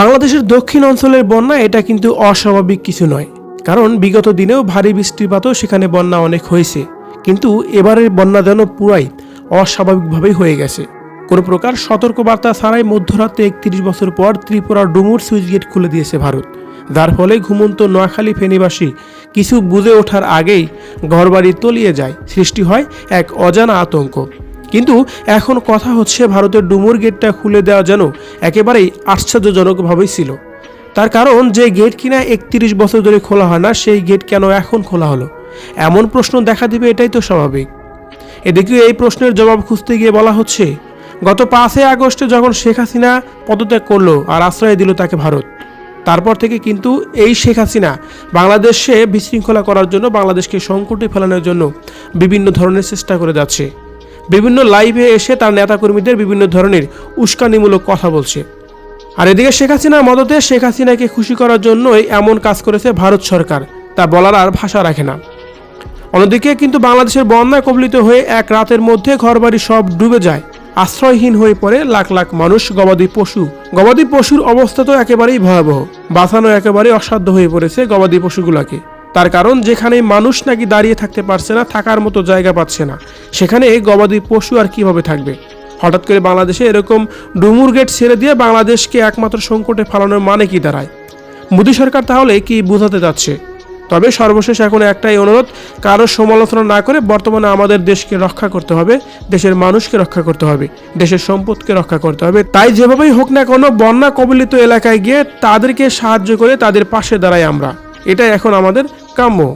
বাংলাদেশের দক্ষিণ অঞ্চলের বন্যা এটা কিন্তু অস্বাভাবিক কিছু নয়। কারণ বিগত দিনেও ভারী বৃষ্টিপাতও সেখানে বন্যা অনেক হয়েছে। কিন্তু এবারের বন্যা যেন পুরাই অস্বাভাবিকভাবেই হয়ে গেছে। কোনো প্রকার সতর্কবার্তা ছাড়াই মধ্যরাতে একত্রিশ বছর পর ত্রিপুরার ডুমুর সুইচ গেট খুলে দিয়েছে ভারত। যার ফলে ঘুমন্ত নোয়াখালী ফেনীবাসী কিছু বুঝে ওঠার আগেই ঘরবাড়ি তলিয়ে যায়। সৃষ্টি হয় এক অজানা আতঙ্ক। কিন্তু এখন কথা হচ্ছে ভারতের ডুমুর গেটটা খুলে দেওয়া যেন একেবারেই আশ্চর্যজনকভাবেই ছিল। তার কারণ, যে গেট কিনা একত্রিশ বছর ধরে খোলা হয় না, সেই গেট কেন এখন খোলা হলো? এমন প্রশ্ন দেখা দিবে, এটাই তো স্বাভাবিক। এদিকে এই প্রশ্নের জবাব খুঁজতে গিয়ে বলা হচ্ছে, গত পাঁচই আগস্টে যখন শেখ হাসিনা পদত্যাগ করল আর আশ্রয় দিল তাকে ভারত, তারপর থেকে কিন্তু এই শেখ হাসিনা বাংলাদেশে বিশৃঙ্খলা করার জন্য, বাংলাদেশকে সংকটে ফেলানোর জন্য বিভিন্ন ধরনের চেষ্টা করে যাচ্ছে। বিভিন্ন লাইভে এসে তার নেতাকর্মীদের বিভিন্ন ধরনের উস্কানিমূলক কথা বলছে। আর এদিকে শেখ হাসিনার মদতে শেখ হাসিনাকে খুশি করার জন্যই এমন কাজ করেছে ভারত সরকার, তা বলার আর ভাষা রাখে না। অন্যদিকে কিন্তু বাংলাদেশের বন্যা কবলিত হয়ে এক রাতের মধ্যে ঘরবাড়ি সব ডুবে যায়। আশ্রয়হীন হয়ে পড়ে লাখ লাখ মানুষ, গবাদি পশু। গবাদি পশুর অবস্থা তো একেবারেই ভয়াবহ। বাঁচানো একেবারেই অসাধ্য হয়ে পড়েছে গবাদি পশুগুলোকে। তার কারণ যেখানে মানুষ নাকি দাঁড়িয়ে থাকতে পারছে না, থাকার মতো জায়গা পাচ্ছে না। সেখানে গবাদি পশু আর কীভাবে থাকবে? হঠাৎ করে বাংলাদেশে এরকম ডুমুর গেট ছেড়ে দিয়ে বাংলাদেশকে একমাত্র সংকটে ফালানোর মানে কি দাঁড়ায়? মোদী সরকার তাহলে কি বোঝাতে যাচ্ছে তবে সর্বশেষ এখন একটাই অনুরোধ, কারও সমালোচনা না করে বর্তমানে আমাদের দেশকে রক্ষা করতে হবে, দেশের মানুষকে রক্ষা করতে হবে, দেশের সম্পদকে রক্ষা করতে হবে। তাই যেভাবেই হোক না কোনো, বন্যা কবলিত এলাকায় গিয়ে তাদেরকে সাহায্য করে তাদের পাশে দাঁড়াই আমরা। এটাই এখন আমাদের কাম্য।